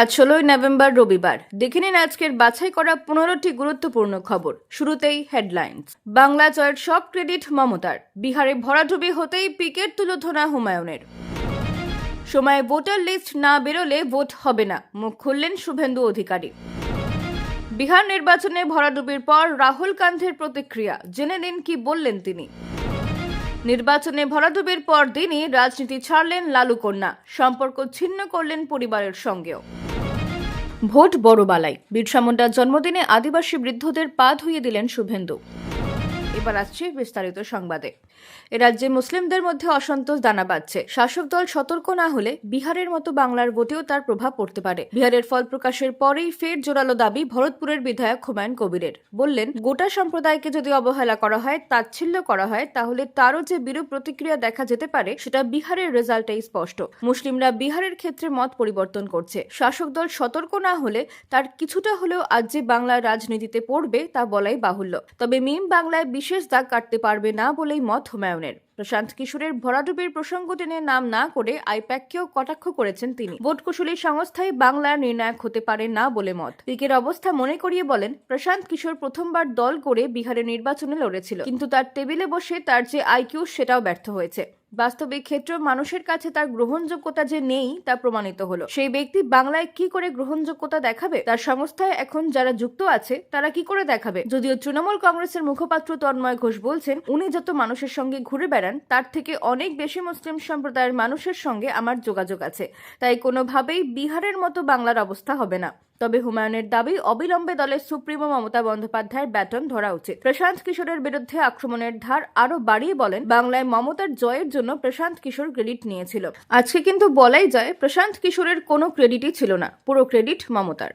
আজ ষোলোই নভেম্বর, রবিবার। দেখে নিন আজকের বাছাই করা পনেরোটি গুরুত্বপূর্ণ খবর। শুরুতেই হেডলাইন্স। বাংলা জয়ের সব ক্রেডিট মমতার। বিহারে ভরাডুবি হতেই পিকের তুলোধনা হুমায়ুনের। সময়ে ভোটার লিস্ট না বেরোলে ভোট হবে না, মুখ খুললেন শুভেন্দু অধিকারী। বিহার নির্বাচনে ভরাডুবির পর রাহুল গান্ধীর প্রতিক্রিয়া, জেনে নিন কি বললেন তিনি। নির্বাচনে ভরাডুবির পর দিনই রাজনীতি ছাড়লেন লালু কন্যা, সম্পর্ক ছিন্ন করলেন পরিবারের সঙ্গেও। ভোট বড়বালাই বিরসা মুন্ডার জন্মদিনে আদিবাসী বৃদ্ধদের পা ধুইয়ে দিলেন শুভেন্দু। এবার আসছে বিস্তারিত সংবাদে। রাজ্যে মুসলিমদের মধ্যে অসন্তোষ দানা বাঁধছে। শাসক দল সতর্ক না হলে বিহারের মতো বাংলার ভোটেও তার প্রভাব পড়তে পারে। বিহারের ফল প্রকাশের পরেই ফের জোরালো দাবি ভরতপুরের বিধায়ক হুমায়ুন কবিরের। বললেন, গোটা সম্প্রদায়কে যদি অবহেলা করা হয়, তাচ্ছিল্য করা হয়, তাহলে তারও যে বিরূপ প্রতিক্রিয়া দেখা যেতে পারে, সেটা বিহারের রেজাল্টেই স্পষ্ট। মুসলিমরা বিহারের ক্ষেত্রে মত পরিবর্তন করছে। শাসক দল সতর্ক না হলে তার কিছুটা হলেও আজ যে বাংলার রাজনীতিতে পড়বে, তা বলাই বাহুল্য। তবে মিম বাংলায় বিশেষ দাগ কাটতে পারবে না বলেই মত হুমায়ুনের। প্রশান্ত কিশোরের ভরাডুবির প্রসঙ্গ টেনে নাম না করে আইপ্যাককেও কটাক্ষ করেছেন তিনি। ভোট কুশলী সংস্থায় বাংলার নির্ণায়ক হতে পারে না বলে মত। পিকের অবস্থা মনে করিয়ে বলেন, প্রশান্ত কিশোর প্রথমবার দল করে বিহারের নির্বাচনে লড়েছিল। কিন্তু তার টেবিলে বসে তার যে আইকিউ সেটাও ব্যর্থ হয়েছে। বাস্তবিক ক্ষেত্র মানুষের কাছে তার গ্রহণযোগ্যতা যে নেই তা প্রমাণিত হলো। সেই ব্যক্তি বাংলায় কি করে গ্রহণযোগ্যতা দেখাবে? তার সংস্থায় এখন যারা যুক্ত আছে, তারা কি করে দেখাবে? যদিও তৃণমূল কংগ্রেসের মুখপাত্র তন্ময় ঘোষ বলছেন, উনি যত মানুষের সঙ্গে ঘুরে বেড়ান, তার থেকে অনেক বেশি মুসলিম সম্প্রদায়ের মানুষের সঙ্গে আমার যোগাযোগ আছে। তাই কোনোভাবেই বিহারের মতো বাংলার অবস্থা হবে না। তবে হুমায়ুনের দাবি, অবিলম্বে দলের সুপ্রিমো মমতা বন্দ্যোপাধ্যায়ের ব্যাটন ধরা উচিত। প্রশান্ত কিশোরের বিরুদ্ধে আক্রমণের ধার আরও বাড়িয়ে বলেন, বাংলায় মমতার জয়ের জন্য প্রশান্ত কিশোর ক্রেডিট নিয়েছিল। আজকে কিন্তু বলাই যায়, প্রশান্ত কিশোরের কোনো ক্রেডিটই ছিল না, পুরো ক্রেডিট মমতার।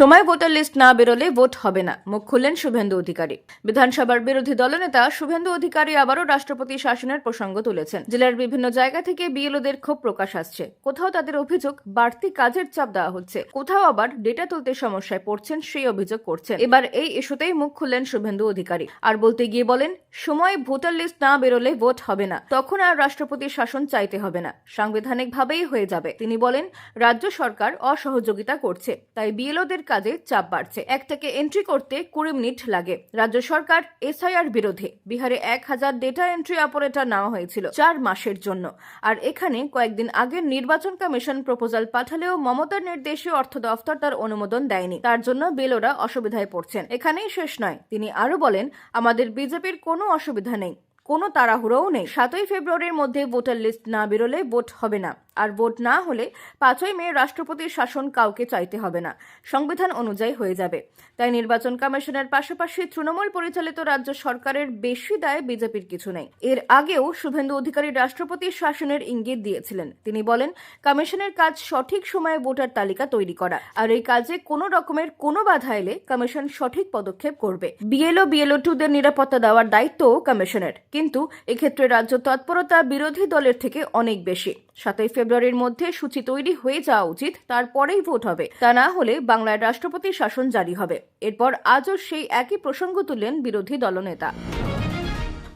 সময় ভোটার লিস্ট না বেরোলে ভোট হবে না। মুখ খুললেন শুভেন্দু অধিকারী। বিধানসভার বিরোধী দলনেতা শুভেন্দু অধিকারী আবারও রাষ্ট্রপতি শাসনের প্রসঙ্গ তুলেছেন। জেলার বিভিন্ন জায়গা থেকে বিএলওদের ক্ষোভ প্রকাশ আসছে। কোথাও তাদের অভিযোগ বাড়তি কাজের চাপ দেওয়া হচ্ছে। কোথাও আবার ডেটা তুলতে সমস্যায় পড়ছেন সেই অভিযোগ করছেন। এবার এই ইস্যুতেই মুখ খুললেন শুভেন্দু অধিকারী। আর বলতে গিয়ে বলেন, সময় ভোটার লিস্ট না বেরোলে ভোট হবে না। তখন আর রাষ্ট্রপতির শাসন চাইতে হবে না। সাংবিধানিকভাবেই হয়ে যাবে। তিনি বলেন, রাজ্য সরকার অসহযোগিতা করছে। তাই বিএলওদের কাজে চাপ বাড়ছে। এক থেকে এন্ট্রি করতে কুড়ি মিনিট লাগে। রাজ্য সরকার এসআইআর বিরোধে বিহারে এক হাজার ডেটা এন্ট্রি অপারেটর নেওয়া হয়েছিল চার মাসের জন্য। আর এখানে কয়েকদিন আগে নির্বাচন কমিশন প্রপোজাল পাঠালেও মমতার নির্দেশে অর্থ দফতর তার অনুমোদন দেয়নি। তার জন্য বেলোরা অসুবিধায় পড়ছেন। এখানেই শেষ নয়। তিনি আরও বলেন, আমাদের বিজেপির কোনো অসুবিধা নেই। কোনো তাড়াহুড়োও নেই। সাতই ফেব্রুয়ারির মধ্যে ভোটার লিস্ট না বেরোলে ভোট হবে না। আর ভোট না হলে পাঁচই মে রাষ্ট্রপতির শাসন কাউকে চাইতে হবে না। সংবিধান অনুযায়ী হয়ে যাবে। তাই নির্বাচন কমিশনের পাশাপাশি তৃণমূল পরিচালিত রাজ্য সরকারের বেশি দায় বিজেপির কিছু নেই। এর আগেও শুভেন্দু অধিকারী রাষ্ট্রপতির শাসনের ইঙ্গিত দিয়েছিলেন। তিনি বলেন, কমিশনের কাজ সঠিক সময়ে ভোটার তালিকা তৈরি করা আর এই কাজে কোনো রকমের কোনো বাধা এলে কমিশন সঠিক পদক্ষেপ করবে। বিএলও বিএলও টুদের নিরাপত্তা দেওয়ার দায়িত্বও কমিশনের। কিন্তু এক্ষেত্রে রাজ্য তৎপরতা বিরোধী দলের থেকে অনেক বেশি। সাতই ফেব্রুয়ারির মধ্যে সূচি তৈরি হয়ে যাওয়া উচিত, তারপরেই ভোট হবে। তা না হলে বাংলার রাষ্ট্রপতি শাসন জারি হবে। এরপর আজও সেই একই প্রসঙ্গ তুললেন বিরোধী দলনেতা।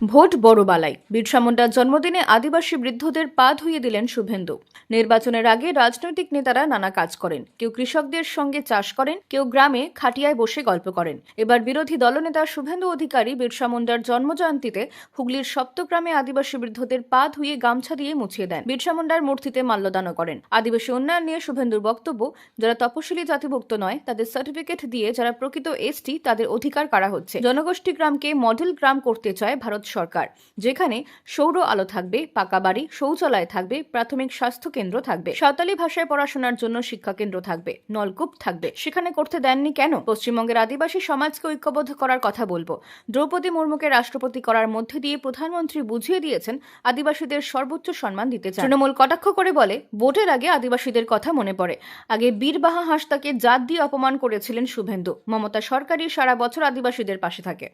ভোট বড়বালাই বিরসা মুন্ডার জন্মদিনে আদিবাসী বৃদ্ধদের পা ধুইয়ে দিলেন শুভেন্দু। নির্বাচনের আগে রাজনৈতিক নেতারা নানা কাজ করেন। কেউ কৃষকদের সঙ্গে চাষ করেন, কেউ গ্রামে খাটিয়ায় বসে গল্প করেন। এবার বিরোধী দলনেতা শুভেন্দু অধিকারী বিরসা মুন্ডার জন্মজয়ন্তীতে হুগলির সপ্তগ্রামে আদিবাসী বৃদ্ধদের পা ধুয়ে গামছা দিয়ে মুছিয়ে দেন। বিরসা মুন্ডার মূর্তিতে মাল্যদানও করেন। আদিবাসী উন্নয়ন নিয়ে শুভেন্দুর বক্তব্য, যারা তপশিলি জাতিভুক্ত নয়, তাদের সার্টিফিকেট দিয়ে যারা প্রকৃত এসটি, তাদের অধিকার কারা হচ্ছে? জনগোষ্ঠী গ্রামকে মডেল গ্রাম করতে চায় ভারত সরকার, যেখানে সৌর আলো থাকবে, পাকা বাড়ি, শৌচালয় থাকবে, প্রাথমিক স্বাস্থ্য কেন্দ্র থাকবে, সাঁওতালি ভাষায় পড়াশোনার জন্য শিক্ষা কেন্দ্র থাকবে, নলকূপ থাকবে। সেখানে করতে দেননি কেন? পশ্চিমবঙ্গের আদিবাসী সমাজকে ঐক্যবদ্ধ করার কথা বলব। দ্রৌপদী মুর্মুকে রাষ্ট্রপতি করার মধ্যে দিয়ে প্রধানমন্ত্রী বুঝিয়ে দিয়েছেন, আদিবাসীদের সর্বোচ্চ সম্মান দিতে চান। তৃণমূল কটাক্ষ করে বলে, ভোটের আগে আদিবাসীদের কথা মনে পড়ে। আগে বীরবাহা হাসতাকে জাত দিয়ে অপমান করেছিলেন শুভেন্দু। মমতা সরকারই সারা বছর আদিবাসীদের পাশে থাকে।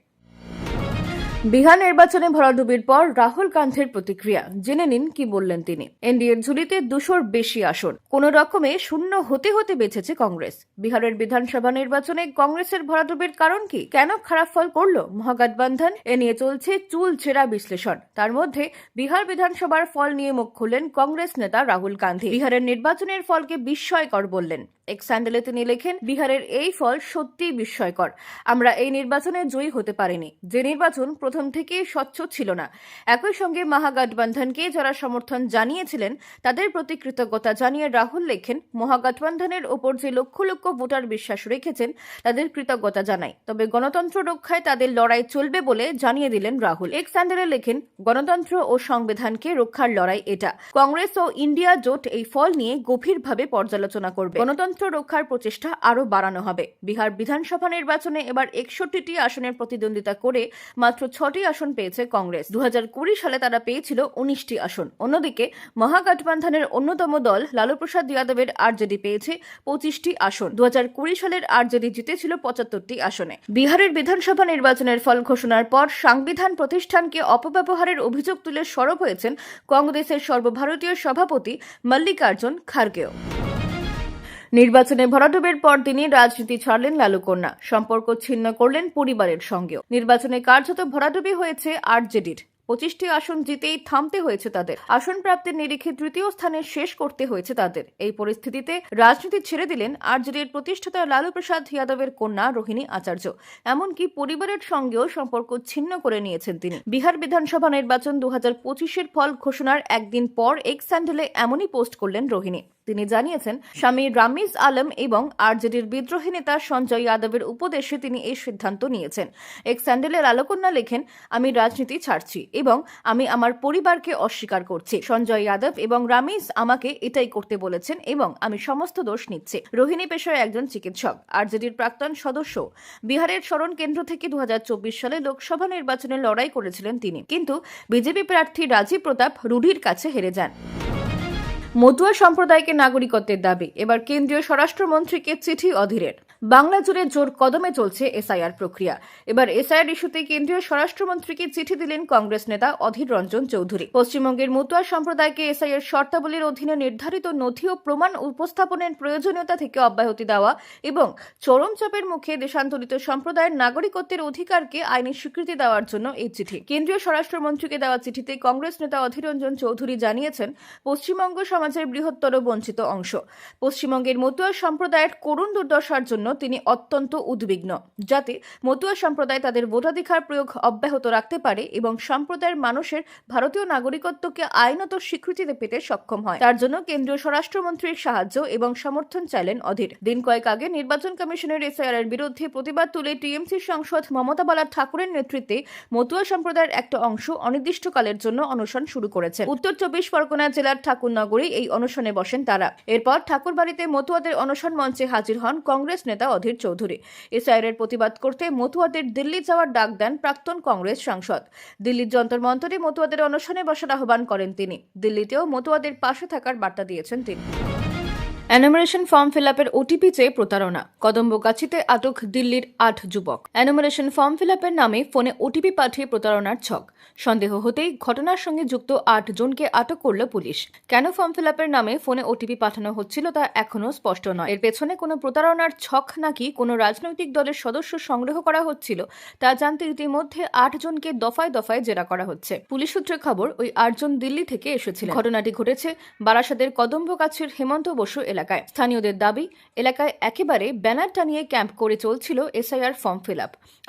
বিহার নির্বাচনে ভরাডুবির পর রাহুল গান্ধীর প্রতিক্রিয়া। জেনে নিন কি বললেন তিনি। এনডিএর ঝুলিতে দুশোর বেশি আসন। কোন রকমে শূন্য হতে হতে বেঁচেছে কংগ্রেস। বিহারের বিধানসভা নির্বাচনে কংগ্রেসের ভরাডুবির কারণ কি? কেন খারাপ ফল করল? মহাগঠবন্ধন এ নিয়ে চলছে চুল ছেঁড়া বিশ্লেষণ। তার মধ্যে বিহার বিধানসভার ফল নিয়ে মুখ খুললেন কংগ্রেস নেতা রাহুল গান্ধী। বিহারের নির্বাচনের ফলকে বিস্ময়কর বললেন। এক স্যান্ডেলে তিনি লেখেন বিহারের এই ফল সত্যিই বিস্ময়কর। আমরা এই নির্বাচনে জয়ী হতে পারিনি। যে নির্বাচন প্রথম থেকেই স্বচ্ছ ছিল না। একই সঙ্গে মহাগঠবন্ধনকে যারা সমর্থন জানিয়েছিলেন, তাদের প্রতি কৃতজ্ঞতা জানিয়ে রাহুল লেখেন, মহাগঠবন্ধনের ওপর যে লক্ষ লক্ষ ভোটার বিশ্বাস রেখেছেন, তাদের কৃতজ্ঞতা জানাই। তবে গণতন্ত্র রক্ষায় তাদের লড়াই চলবে বলে জানিয়ে দিলেন রাহুল। এক স্যান্ডেলে লেখেন, গণতন্ত্র ও সংবিধানকে রক্ষার লড়াই এটা। কংগ্রেস ও ইন্ডিয়া জোট এই ফল নিয়ে গভীরভাবে পর্যালোচনা করবে। গণতন্ত্র রক্ষার প্রচেষ্টা আরও বাড়ানো হবে। বিহার বিধানসভা নির্বাচনে এবার একষট্টিটি আসনের প্রতিদ্বন্দ্বিতা করে মাত্র ছটি আসন পেয়েছে কংগ্রেস। দু হাজার কুড়ি সালে তারা পেয়েছিল উনিশটি আসন। অন্যদিকে মহাগঠবন্ধনের অন্যতম দল লালু প্রসাদ যাদবের আরজেডি পেয়েছে পঁচিশটি আসন। দুহাজার কুড়ি সালের আরজেডি জিতেছিল পঁচাত্তরটি আসনে। বিহারের বিধানসভা নির্বাচনের ফল ঘোষণার পর সাংবিধান প্রতিষ্ঠানকে অপব্যবহারের অভিযোগ তুলে সরব হয়েছেন কংগ্রেসের সর্বভারতীয় সভাপতি মল্লিকার্জুন খার্গেও। নির্বাচনে ভরাডুবের পর তিনি রাজনীতি ছাড়লেন লালু কন্যা। সম্পর্ক ছিন্ন করলেন পরিবারের সঙ্গেও। নির্বাচনে কার্যত ভরাডুবি হয়েছে আরজেডির পঁচিশটি আসন জিতেই থামতে হয়েছে তাদের। আসন প্রাপ্তির নিরিখে তৃতীয় স্থানে শেষ করতে হয়েছে তাদের। এই পরিস্থিতিতে রাজনীতি ছেড়ে দিলেন আরজেডির প্রতিষ্ঠাতা লালু প্রসাদ যাদবের কন্যা রোহিণী আচার্য। এমনকি পরিবারের সঙ্গেও সম্পর্ক ছিন্ন করে নিয়েছেন তিনি। বিহার বিধানসভা নির্বাচন দু হাজার পঁচিশের ফল ঘোষণার একদিন পর এক্স স্যান্ডেলে এমনই পোস্ট করলেন রোহিণী। তিনি জানিয়েছেন, স্বামী রামিজ আলম এবং আরজেডির বিদ্রোহী নেতা সঞ্জয় যাদবের উপদেশে তিনি এই সিদ্ধান্ত নিয়েছেন। এক স্যান্ডেলের আলোকন্যা লেখেন, আমি রাজনীতি ছাড়ছি। এবং আমি আমার পরিবারকে অস্বীকার করছি। সঞ্জয় যাদব এবং রামিজ আমাকে এটাই করতে বলেছেন এবং আমি সমস্ত দোষ নিচ্ছি। রোহিণী পেশায় একজন চিকিৎসক, আরজেডির প্রাক্তন সদস্য। বিহারের শরণ কেন্দ্র থেকে দু হাজার চব্বিশ সালে লোকসভা নির্বাচনে লড়াই করেছিলেন তিনি। কিন্তু বিজেপি প্রার্থী রাজীব প্রতাপ রুডির কাছে হেরে যান। মতুয়া সম্প্রদায়কে নাগরিকত্বের দাবি। এবার কেন্দ্রীয় স্বরাষ্ট্রমন্ত্রীকে চিঠি অধীরের। বাংলা জুড়ে জোর কদমে চলছে এসআইআর প্রক্রিয়া। এবার এসআইআর ইস্যুতে কেন্দ্রীয় স্বরাষ্ট্রমন্ত্রীকে চিঠি দিলেন কংগ্রেস নেতা অধীর রঞ্জন চৌধুরী। পশ্চিমবঙ্গের মতুয়া সম্প্রদায়কে এসআইআর শর্তাবলীর অধীনে নির্ধারিত নথি ও প্রমাণ উপস্থাপনের প্রয়োজনীয়তা থেকে অব্যাহতি দেওয়া এবং চরম চাপের মুখে দেশান্তরিত সম্প্রদায়ের নাগরিকত্বের অধিকারকে আইনি স্বীকৃতি দেওয়ার জন্য এই চিঠি। কেন্দ্রীয় স্বরাষ্ট্রমন্ত্রীকে দেওয়া চিঠিতে কংগ্রেস নেতা অধীর রঞ্জন চৌধুরী জানিয়েছেন, পশ্চিমবঙ্গ সমাজের বৃহত্তর বঞ্চিত অংশ। পশ্চিমবঙ্গের মতুয়া সম্প্রদায়ের করুণ দুর্দশার জন্য তিনি অত্যন্ত উদ্বিগ্ন। যাতে মতুয়া সম্প্রদায় তাদের ভোটাধিকার প্রয়োগ অব্যাহত রাখতে পারে এবং সম্প্রদায়ের মানুষের ভারতীয় নাগরিকত্বকে আইনত স্বীকৃতিতে পেতে সক্ষম হয়। তার জন্য কেন্দ্রীয় স্বরাষ্ট্রমন্ত্রীর সাহায্য এবং সমর্থন চাইলেন অধীর। দিন কয়েক আগে নির্বাচন কমিশনের এসআইআর এর বিরুদ্ধে প্রতিবাদ তুলে টিএমসি সংসদ মমতা বালা ঠাকুরের নেতৃত্বে মতুয়া সম্প্রদায়ের একটা অংশ অনির্দিষ্টকালের জন্য অনশন শুরু করেছে। উত্তর চব্বিশ পরগনা জেলার ঠাকুরনগরে এই অনশনে বসেন তারা। এরপর ঠাকুরবাড়িতে মতুয়াদের অনশন মঞ্চে হাজির হন কংগ্রেস নেতা অধীর চৌধুরী। এসআইআর প্রতিবাদ করতে মতুয়াদের দিল্লি যাওয়ার ডাক দেন প্রাক্তন কংগ্রেস সাংসদ। দিল্লির যন্তর মন্তরে মতুয়াদের অনশনে বসার আহ্বান করেন তিনি। দিল্লিতেও মতুয়াদের পাশে থাকার বার্তা দিয়েছেন তিনি। অ্যানুমারেশন ফর্ম ফিল আপের ওটিপি চেয়ে প্রতারণা। কদম্বগাছিতে আটক দিল্লির আট যুবক। অ্যানুমারেশন ফর্ম ফিল আপের নামে ফোনে ওটিপি পাঠিয়ে প্রতারণার ছক। সন্দেহ হতেই ঘটনার সঙ্গে যুক্ত আট জনকে আটক করল পুলিশ। কেন ফর্ম ফিল আপের নামে ফোনে ওটিপি পাঠানো হচ্ছিল তা এখনও স্পষ্ট নয়। এর পেছনে কোনো প্রতারণার ছক নাকি কোনো রাজনৈতিক দলের সদস্য সংগ্রহ করা হচ্ছিল, তা জানতে ইতিমধ্যে আট জনকে দফায় দফায় জেরা করা হচ্ছে। পুলিশ সূত্রে খবর, ওই আটজন দিল্লি থেকে এসেছিলেন। ঘটনাটি ঘটেছে বারাসাতের কদম্বগাছির হেমন্ত বসু এলাকায়। স্থানীয়দের দাবি, এলাকায় একেবারে ব্যানার টানিয়ে ক্যাম্প করে চলছিল এসআইআর ফর্ম ফিল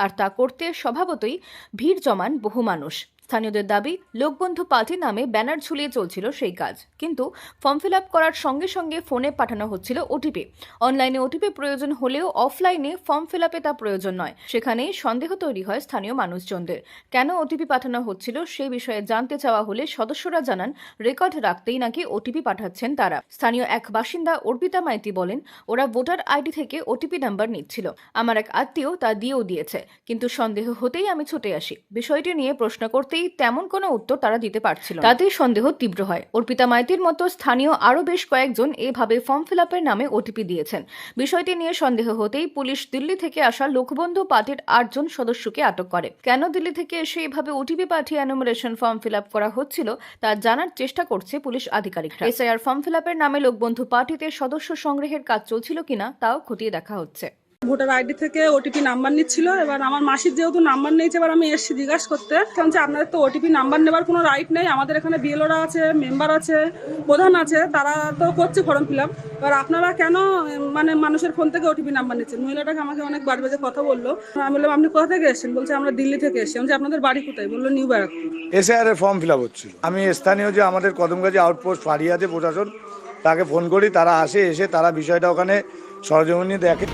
আর তা করতে স্বভাবতই ভিড় জমান বহু মানুষ। স্থানীয়দের দাবি, লোকবন্ধু পার্টি নামে ব্যানার ঝুলিয়ে চলছিল সেই কাজ। কিন্তু ফর্ম ফিল আপ করার সঙ্গে সঙ্গে ফোনে পাঠানো হচ্ছিল ওটিপি। অনলাইনে ওটিপি প্রয়োজন হলেও অফলাইনে ফর্ম ফিল আপে তা প্রয়োজন নয়। সেখানেই সন্দেহ তৈরি হয় স্থানীয় মানুষজনদের। কেন ওটিপি পাঠানো হচ্ছিল সেই বিষয়ে জানতে চাওয়া হলে সদস্যরা জানান, রেকর্ড রাখতেই নাকি ওটিপি পাঠাচ্ছেন তারা। স্থানীয় এক বাসিন্দা অর্পিতা মাইতি বলেন, ওরা ভোটার আইডি থেকে ওটিপি নাম্বার নিচ্ছিল। আমার এক আত্মীয় তা দিয়েও দিয়েছে। কিন্তু সন্দেহ হতেই আমি ছুটে আসি। বিষয়টি নিয়ে প্রশ্ন করতে জানাতেই তেমন কোনো উত্তর তারা দিতে পারছিল না। তাতেই সন্দেহ তীব্র হয়। অর্পিতা মাইতির মতো স্থানীয় আরও বেশ কয়েকজন এভাবে ফর্ম ফিল আপের নামে ওটিপি দিয়েছেন। বিষয়টি নিয়ে সন্দেহ হতেই পুলিশ দিল্লি থেকে আসা লোকবন্ধু পার্টির আটজন সদস্যকে আটক করে। কেন দিল্লি থেকে এসে এভাবে ওটিপি পাঠিয়ে অ্যানুমারেশন ফর্ম ফিল আপ করা হচ্ছিল তা জানার চেষ্টা করছে পুলিশ আধিকারিকরা। এসআইআর ফর্ম ফিল আপের নামে লোকবন্ধু পার্টিতে সদস্য সংগ্রহের কাজ চলছিল কিনা তাও খতিয়ে দেখা হচ্ছে। ভোটার আইডি থেকে ওটিপি নাম্বার নিচ্ছিল। এবার আমার মাসির যেহেতু নাম্বার নিয়েছে এবার আমি এসেছি জিজ্ঞাসা করতে। কারণ যে আপনাদের তো ওটিপি নাম্বার নেবার কোনো রাইট নেই। আমাদের এখানে বিএলওরা আছে মেম্বার আছে প্রধান আছে তারা তো করছে ফর্ম ফিল আপ এবার আপনারা কেন মানে মানুষের ফোন থেকে ওটিপি নাম্বার নিচ্ছেন? মহিলাটাকে আমাকে অনেক বাজে বাজে কথা বলল। আমি বললাম আপনি কোথা থেকে এসেছেন? বলছে আমরা দিল্লি থেকে এসেছি। বলছি, আপনাদের বাড়ি কোথায়? বলল নিউ ব্যারাকপুর এসে এর ফর্ম ফিল আপ হচ্ছিল। আমি স্থানীয় যে আমাদের কদমগাছি আউটপোস্ট ফাঁড়ি আছে প্রশাসন তাকে ফোন করি। তারা আসে এসে তারা বিষয়টা ওখানে সরজমিনে দেখে।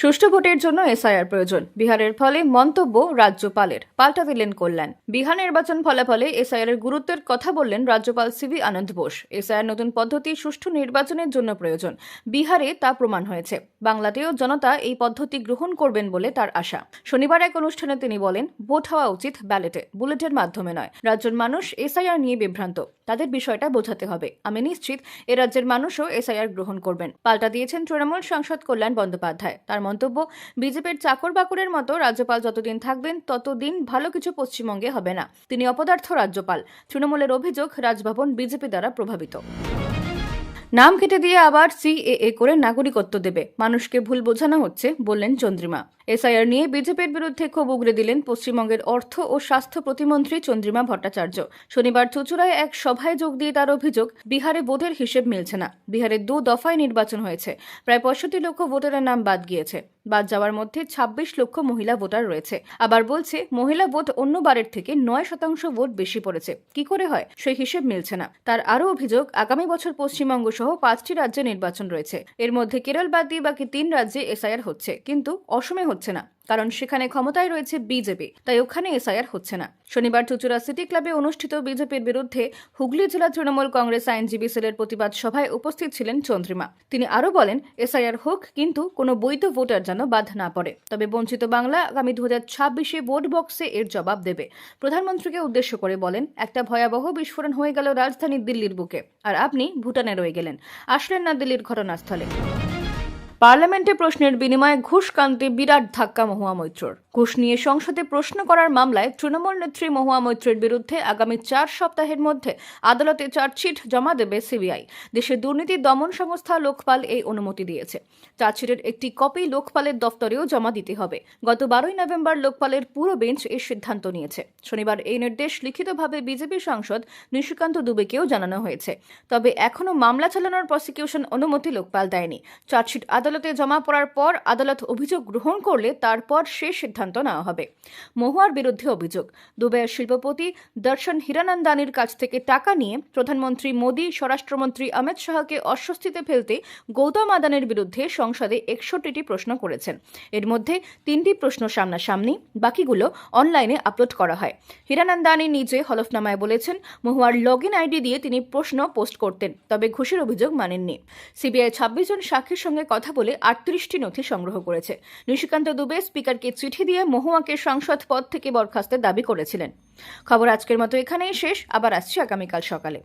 সুষ্ঠু ভোটের জন্য এসআইআর প্রয়োজন। বিহারের ফলে মন্তব্য রাজ্যপালের। পাল্টা দিলেন কল্যাণ। বিহার নির্বাচন ফলাফলে এসআইআর এর গুরুত্বের কথা বললেন রাজ্যপাল সিভি আনন্দ বোস। এসআইআর নতুন পদ্ধতি সুষ্ঠু নির্বাচনের জন্য প্রয়োজন। বিহারে তা প্রমাণ হয়েছে। বাংলাতেও জনতা এই পদ্ধতি গ্রহণ করবেন বলে তার আশা। শনিবার এক অনুষ্ঠানে তিনি বলেন, ভোট হওয়া উচিত ব্যালেটে, বুলেটের মাধ্যমে নয়। রাজ্যের মানুষ এসআইআর নিয়ে বিভ্রান্ত। তাদের বিষয়টা বোঝাতে হবে। আমি নিশ্চিত এ রাজ্যের মানুষও এসআইআর গ্রহণ করবেন। পাল্টা দিয়েছেন তৃণমূল সাংসদ কল্যাণ বন্দ্যোপাধ্যায়। তার মন্তব্য। বিজেপির চাকর বাকরের মতো রাজ্যপাল যতদিন থাকবেন, ততদিন ভালো কিছু পশ্চিমবঙ্গে হবে না। তিনি অপদার্থ রাজ্যপাল। তৃণমূলের অভিযোগ রাজভবন বিজেপি দ্বারা প্রভাবিত। নাম কেটে দিয়ে আবার সিএএ করে নাগরিকত্ব দেবে। মানুষকে ভুল বোঝানো হচ্ছে, বললেন চন্দ্রিমা। এসআইআর নিয়ে বিজেপির বিরুদ্ধে ক্ষোভ উগরে দিলেন পশ্চিমবঙ্গের অর্থ ও স্বাস্থ্য প্রতিমন্ত্রী চন্দ্রিমা ভট্টাচার্য। শনিবার চুচুড়ায় এক সভায় যোগ দিয়ে তার অভিযোগ, বিহারে ভোটের হিসেব মিলছে না। বিহারে দু দফায় নির্বাচন হয়েছে। প্রায় পঁয়ষট্টি লক্ষ ভোটারের নাম বাদ গিয়েছে। বাদ যাওয়ার মধ্যে ছাব্বিশ লক্ষ মহিলা ভোটার রয়েছে। আবার বলছে, মহিলা ভোট অন্য বারের থেকে নয় শতাংশ ভোট বেশি পড়েছে। কি করে হয়? সেই হিসেব মিলছে না। তার আরও অভিযোগ, আগামী বছর পশ্চিমবঙ্গ সহ পাঁচটি রাজ্যে নির্বাচন রয়েছে। এর মধ্যে কেরল বাদ দিয়ে বাকি তিন রাজ্যে এসআইআর হচ্ছে। কিন্তু অসমে হচ্ছে না। কারণ সেখানে ক্ষমতায় রয়েছে বিজেপি, তাই ওখানে এসআইআর হচ্ছে না। শনিবার চুচুড়া সিটি ক্লাবে অনুষ্ঠিত বিজেপির বিরুদ্ধে হুগলি জেলা তৃণমূল কংগ্রেস আইনজীবী সেলের প্রতিবাদ সভায় উপস্থিত ছিলেন চন্দ্রিমা। তিনি আরও বলেন, এসআইআর হোক, কিন্তু কোনো বৈধ ভোটার যেন বাদ না পড়ে। তবে বঞ্চিত বাংলা আগামী দু হাজার ছাব্বিশে ভোট বক্সে এর জবাব দেবে। প্রধানমন্ত্রীকে উদ্দেশ্য করে বলেন, একটা ভয়াবহ বিস্ফোরণ হয়ে গেল রাজধানী দিল্লির বুকে, আর আপনি ভুটানে রয়ে গেলেন। আসলেন না দিল্লির ঘটনাস্থলে। পার্লামেন্টে প্রশ্নের বিনিময়ে ঘুষ কান্তে বিরাট ধাক্কা মহুয়া মৈত্রর। ঘুষ নিয়ে সংসদে প্রশ্ন করার মামলায় তৃণমূল নেত্রী মহুয়া মৈত্রীর বিরুদ্ধে আগামী চার সপ্তাহের মধ্যে আদালতে চার্জশিট জমা দেবে সিবিআই। দেশের দুর্নীতি দমন সংস্থা লোকপাল এই অনুমতি দিয়েছে। চার্জশিটের একটি কপি লোকপালের দফতরেও জমা দিতে হবে। গত বারোই নভেম্বর লোকপালের পুরো বেঞ্চ এই সিদ্ধান্ত নিয়েছে। শনিবার এই নির্দেশ লিখিতভাবে বিজেপি সাংসদ নিশিকান্ত দুবেকেও জানানো হয়েছে। তবে এখনও মামলা চালানোর প্রসিকিউশন অনুমতি লোকপাল দেয়নি। চার্জশিট আদালতে জমা পড়ার পর আদালত অভিযোগ গ্রহণ করলে তারপর শেষ সিদ্ধান্ত নেওয়া হবে। মহুয়ার বিরুদ্ধে অভিযোগ, দুবাইয়ের শিল্পপতি দর্শন হিরানন্দানির কাছ থেকে টাকা নিয়ে প্রধানমন্ত্রী মোদী, স্বরাষ্ট্রমন্ত্রী অমিত শাহকে অস্বস্তিতে ফেলতে গৌতম আদানের বিরুদ্ধে সংসদে একষট্টিটি প্রশ্ন করেছেন। এর মধ্যে তিনটি প্রশ্ন সামনাসামনি, বাকিগুলো অনলাইনে আপলোড করা হয়। হিরানন্দানি নিজে হলফনামায় বলেছেন, মহুয়ার লগ ইন আইডি দিয়ে তিনি প্রশ্ন পোস্ট করতেন, তবে ঘুষের অভিযোগ মানেননি। সিবিআই ছাব্বিশ জন সাক্ষীর সঙ্গে কথা বলে আটত্রিশটি নথি সংগ্রহ করেছে। নিশিকান্ত দুবে স্পিকারকে চিঠি দিয়ে মহুয়াকে সংসদ পদ থেকে বরখাস্তের দাবি করেছিলেন। খবর আজকের মতো এখানেই শেষ। আবার আসছি আগামীকাল সকালে।